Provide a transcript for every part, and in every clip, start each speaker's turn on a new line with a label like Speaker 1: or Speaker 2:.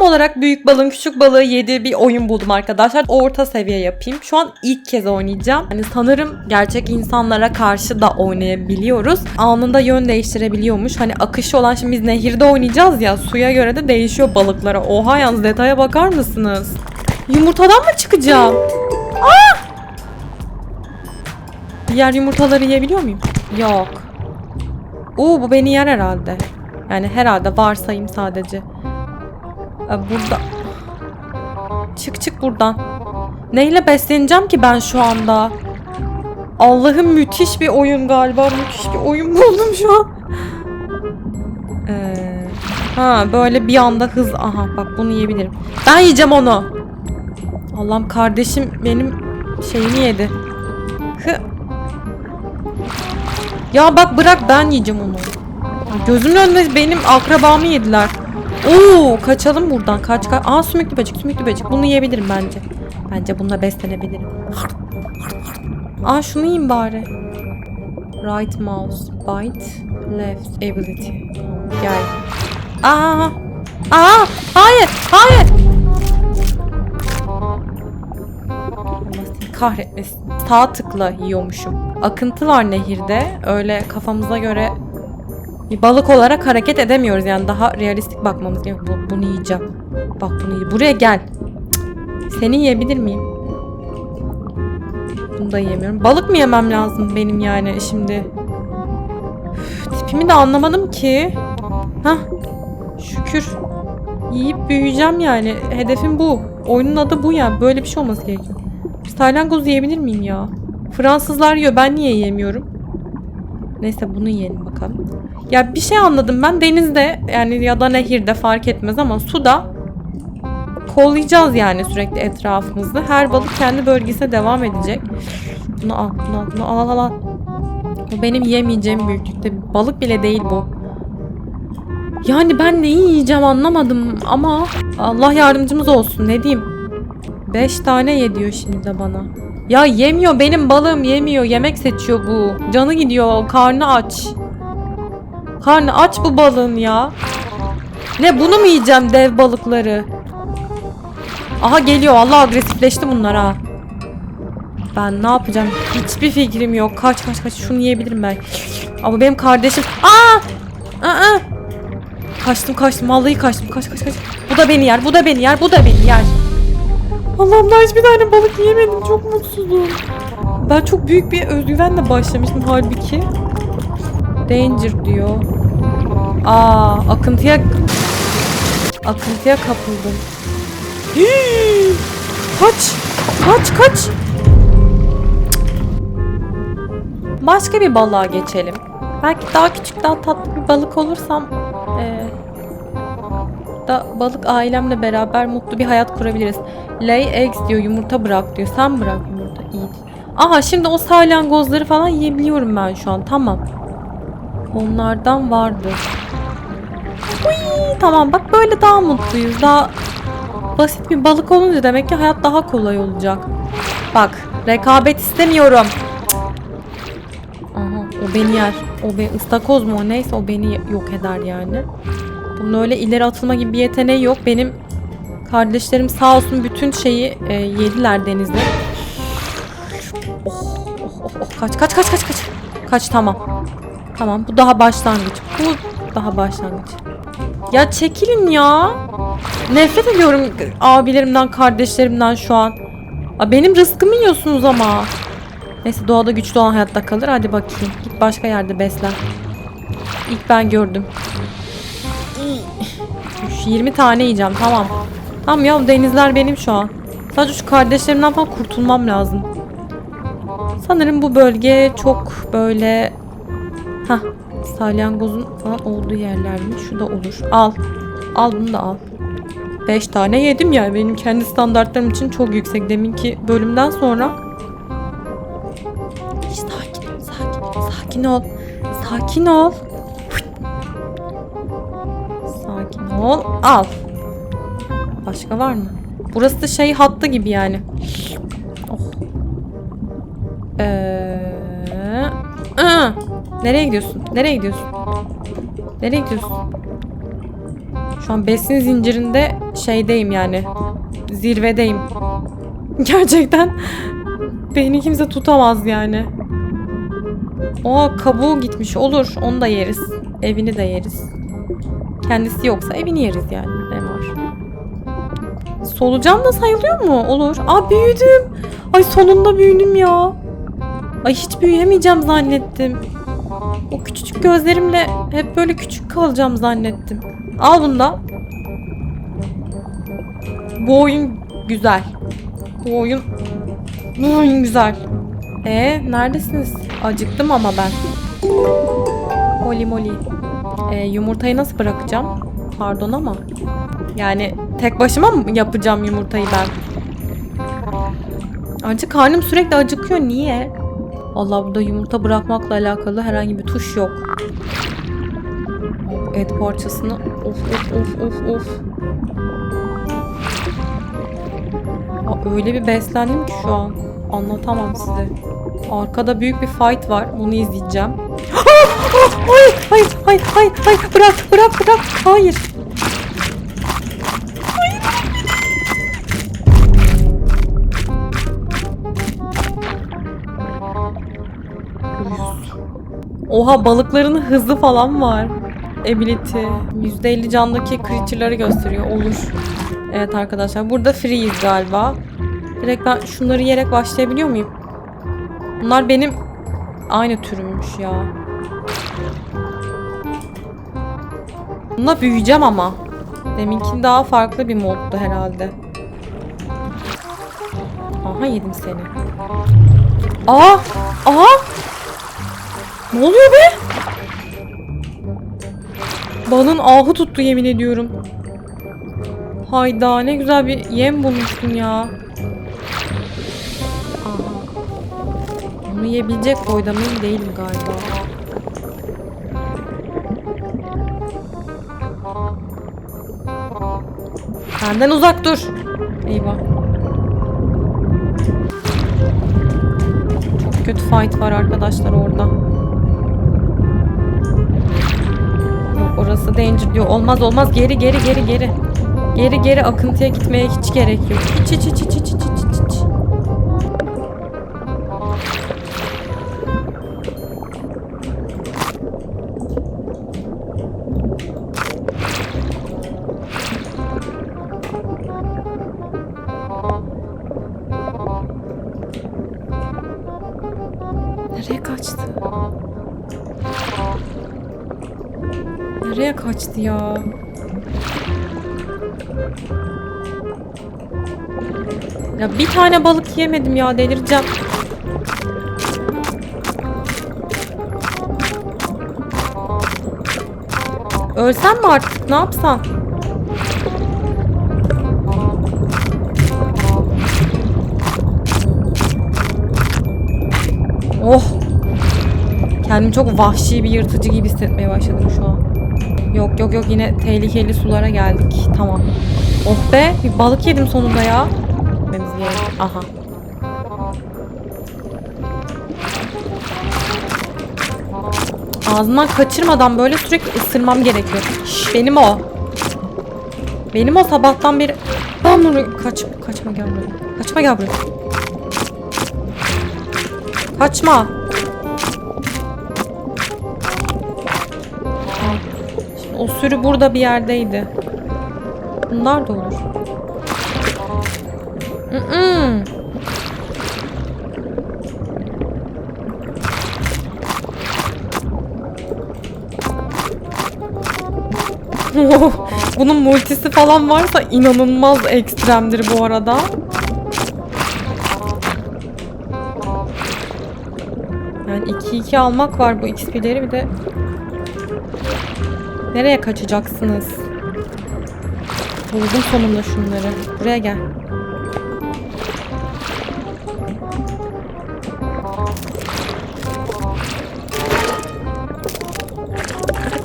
Speaker 1: tam olarak büyük balığın küçük balığı yediği bir oyun buldum arkadaşlar. Orta seviye yapayım. Şu an ilk kez oynayacağım. Hani sanırım gerçek insanlara karşı da oynayabiliyoruz. Anında yön değiştirebiliyormuş. Hani akışı olan şimdi biz nehirde oynayacağız ya. Suya göre de değişiyor balıklara. Oha yalnız detaya bakar mısınız? Yumurtadan mı çıkacağım? Diğer yumurtaları yiyebiliyor muyum? Yok. Oo bu beni yer herhalde. Yani herhalde varsayım sadece. Ee, Burada. Çık çık buradan. Neyle besleneceğim ki ben şu anda? Allah'ım müthiş bir oyun galiba. Müthiş bir oyun buldum şu an. Ee, ha böyle bir anda hız. Aha bak bunu yiyebilirim. Ben yiyeceğim onu. Allah'ım kardeşim benim şeyimi yedi. Hı. Ya bak bırak ben yiyeceğim onu. Gözümün önünde benim akrabamı yediler. Oo kaçalım buradan. Kaç kaç. Aa sümüklü böcek sümüklü böcek. Bunu yiyebilirim bence. Bence bununla beslenebilirim. Aa şunu yiyeyim bari. Right mouse. Bite. Left ability. Gel. Aa. Aa. Hayır. Hayır. Kahretmesin. Sağ tıkla yiyormuşum. Akıntı var nehirde. Öyle kafamıza göre bir balık olarak hareket edemiyoruz. Yani daha realistik bakmamız gerekiyor. Bu- Bunu yiyeceğim. Bak bunu yiyeceğim. Buraya gel. Seni yiyebilir miyim? Bunu da yiyemiyorum. Balık mı yemem lazım benim yani şimdi? Üf, tipimi de anlamadım ki. Hah. Şükür. Yiyip büyüyeceğim yani. Hedefim bu. Oyunun adı bu yani. Böyle bir şey olması gerekiyor. Salyangoz yiyebilir miyim ya? Fransızlar yiyor. Ben niye yiyemiyorum? Neyse bunu yiyelim bakalım. Ya bir şey anladım ben denizde yani ya da nehirde fark etmez ama suda kollayacağız yani sürekli etrafımızda. Her balık kendi bölgesine devam edecek. Bunu al, bunu al, bunu al, al, al. Bu benim yemeyeceğim büyüklükte. Balık bile değil bu. Yani ben neyi yiyeceğim anlamadım ama Allah yardımcımız olsun ne diyeyim. 5 tane ye diyor şimdi de bana. Ya yemiyor benim balığım yemiyor. Yemek seçiyor bu. Canı gidiyor. Karnı aç. Karnı aç bu balığın ya. Ne bunu mu yiyeceğim dev balıkları? Aha geliyor. Allah agresifleşti bunlar ha. Ben ne yapacağım? Hiçbir fikrim yok. Kaç kaç kaç. Şunu yiyebilirim ben. Ama benim kardeşim... Aa! Aa! Kaçtım kaçtım. Vallahi kaçtım. Kaç kaç kaç. Bu da beni yer. Bu da beni yer. Bu da beni yer. Allah'ım daha hiçbir tane balık yiyemedim. Çok mutsuzum. Ben çok büyük bir özgüvenle başlamıştım halbuki. Danger diyor. Aa, akıntıya akıntıya kapıldım. Hii! kaç! Kaç kaç! Başka bir balığa geçelim. Belki daha küçük, daha tatlı bir balık olursam eee, da balık ailemle beraber mutlu bir hayat kurabiliriz. Lay eggs diyor, yumurta bırak diyor. Sen bırak yumurta, iyi. Aha şimdi o salyangozları falan yiyebiliyorum ben şu an. Tamam. Onlardan vardı. Uy, tamam bak böyle daha mutluyuz. Daha basit bir balık olunca demek ki hayat daha kolay olacak. Bak rekabet istemiyorum. Aha o beni yer. O be ıstakoz mu neyse o beni yok eder yani. Bunun öyle ileri atılma gibi bir yeteneği yok. Benim kardeşlerim sağ olsun bütün şeyi e, yediler denizde. Oh, oh, oh, oh. Kaç kaç kaç kaç kaç. Kaç tamam. Tamam bu daha başlangıç. Bu daha başlangıç. Ya çekilin ya. Nefret ediyorum abilerimden, kardeşlerimden şu an. Aa, benim rızkımı yiyorsunuz ama. Neyse doğada güçlü olan hayatta kalır. Hadi bakayım. Git başka yerde beslen. İlk ben gördüm. Üş, 20 tane yiyeceğim tamam. Tamam ya denizler benim şu an. Sadece şu kardeşlerimden falan kurtulmam lazım. Sanırım bu bölge çok böyle... Hah salyangozun falan olduğu yerlermiş. Şu da olur. Al. Al bunu da al. 5 tane yedim ya. Benim kendi standartlarım için çok yüksek. Deminki bölümden sonra. Sakin. Sakin, sakin ol. Sakin ol. Sakin ol. Al. Başka var mı? Burası da şey hattı gibi yani. Nereye gidiyorsun? Nereye gidiyorsun? Nereye gidiyorsun? Şu an besin zincirinde şeydeyim yani. Zirvedeyim. Gerçekten beni kimse tutamaz yani. O kabuğu gitmiş olur. Onu da yeriz. Evini de yeriz. Kendisi yoksa evini yeriz yani. Ne var? Solucan da sayılıyor mu? Olur. Aa büyüdüm. Ay sonunda büyüdüm ya. Ay hiç büyüyemeyeceğim zannettim. O küçücük gözlerimle hep böyle küçük kalacağım zannettim. Al bunu da. Bu oyun güzel. Bu oyun bu oyun güzel. E neredesiniz? Acıktım ama ben. Moli moli. E, yumurtayı nasıl bırakacağım? Pardon ama. Yani tek başıma mı yapacağım yumurtayı ben? Acı karnım sürekli acıkıyor. Niye? Allah burada yumurta bırakmakla alakalı herhangi bir tuş yok. Et parçasını of of of of of. Aa, öyle bir beslendim ki şu an. Anlatamam size. Arkada büyük bir fight var. Bunu izleyeceğim. hayır, hayır, hayır, hayır, hayır. Bırak, bırak, bırak. Hayır. Oha balıkların hızı falan var. Ability. %50 candaki creature'ları gösteriyor. Olur. Evet arkadaşlar. Burada freeyiz galiba. Direkt ben şunları yiyerek başlayabiliyor muyum? Bunlar benim aynı türümmüş ya. Bununla büyüyeceğim ama. Deminki daha farklı bir moddu herhalde. Aha yedim seni. Aa! Aa! Ne oluyor be? Balın ahı tuttu yemin ediyorum. Hayda ne güzel bir yem bulmuştum ya. Aha. Onu yiyebilecek boyda mıyım değilim galiba. Benden uzak dur. Eyvah. Çok kötü fight var arkadaşlar orada. Yok orası danger diyor. Olmaz olmaz geri geri geri geri. Geri geri akıntıya gitmeye hiç gerek yok. Hiç hiç hiç hiç hiç hiç hiç ya? Ya bir tane balık yemedim ya delireceğim. Ölsem mi artık ne yapsam? Oh. Kendimi çok vahşi bir yırtıcı gibi hissetmeye başladım şu an. Yok yok yok yine tehlikeli sulara geldik. Tamam. Oh be bir balık yedim sonunda ya. Aha. Ağzından kaçırmadan böyle sürekli ısırmam gerekiyor. Şş, benim o. Benim o sabahtan beri... Ben bunu... Kaç, kaçma gel buraya. Kaçma gel buraya. Kaçma. O sürü burada bir yerdeydi. Bunlar da olur. Mm-mm. Bunun multisi falan varsa inanılmaz ekstremdir bu arada. Yani 2-2 almak var bu XP'leri bir de. Nereye kaçacaksınız? Buldum sonunda şunları. Buraya gel.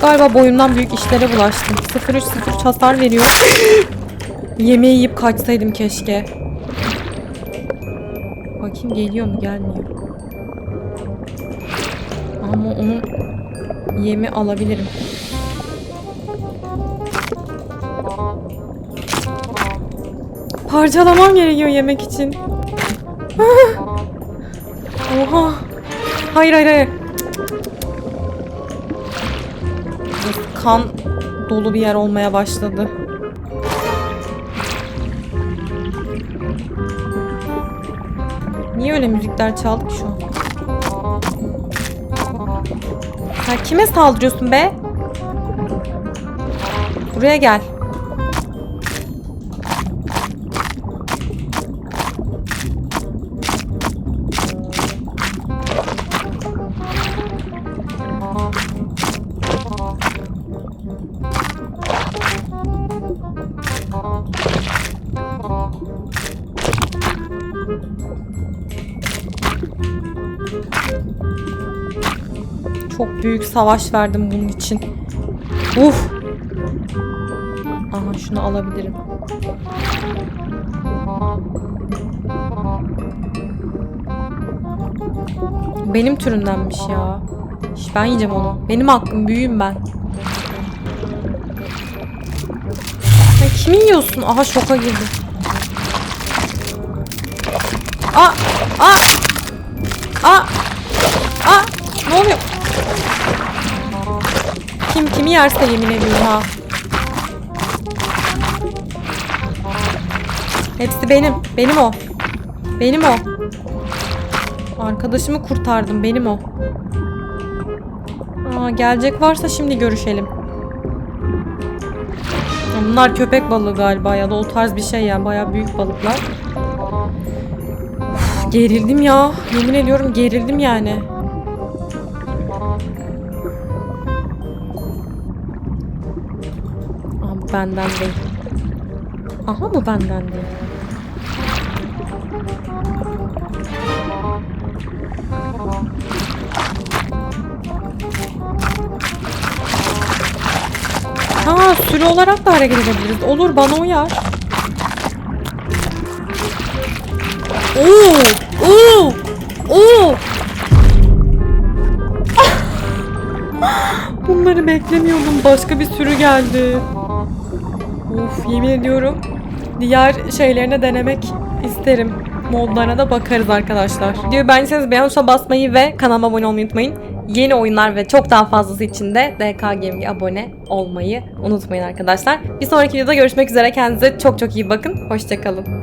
Speaker 1: Galiba boyumdan büyük işlere bulaştım. 0-3-0 hasar veriyor. Yemeği yiyip kaçsaydım keşke. Bakayım geliyor mu gelmiyor. Ama onun yemi alabilirim. Parçalamam gerekiyor yemek için. Oha. Hayır hayır hayır. Kan dolu bir yer olmaya başladı. Niye öyle müzikler çaldı ki şu an? Sen kime saldırıyorsun be? Buraya gel. Çok büyük savaş verdim bunun için. Uf. Aha şunu alabilirim. Benim türündenmiş ya. Ben yiyeceğim onu. Benim hakkım büyüğüm ben. Sen kimi yiyorsun? Aha şoka girdim. Aa! Aa! Aa! Kim kimi yerse yemin ediyorum ha. Hepsi benim. Benim o. Benim o. Arkadaşımı kurtardım. Benim o. Aa, gelecek varsa şimdi görüşelim. Bunlar köpek balığı galiba ya da o tarz bir şey ya. Baya büyük balıklar. Gerildim ya. Yemin ediyorum gerildim yani. Benden değil. Aha bu benden değil. Ha sürü olarak da hareket edebiliriz. Olur bana uyar. Oo! Oo! Oo! Bunları beklemiyordum. Başka bir sürü geldi. Of yemin ediyorum. Diğer şeylerine denemek isterim. Modlarına da bakarız arkadaşlar. Videoyu beğendiyseniz beğen tuşuna basmayı ve kanalıma abone olmayı unutmayın. Yeni oyunlar ve çok daha fazlası için de DK Gaming'e abone olmayı unutmayın arkadaşlar. Bir sonraki videoda görüşmek üzere. Kendinize çok çok iyi bakın. Hoşçakalın.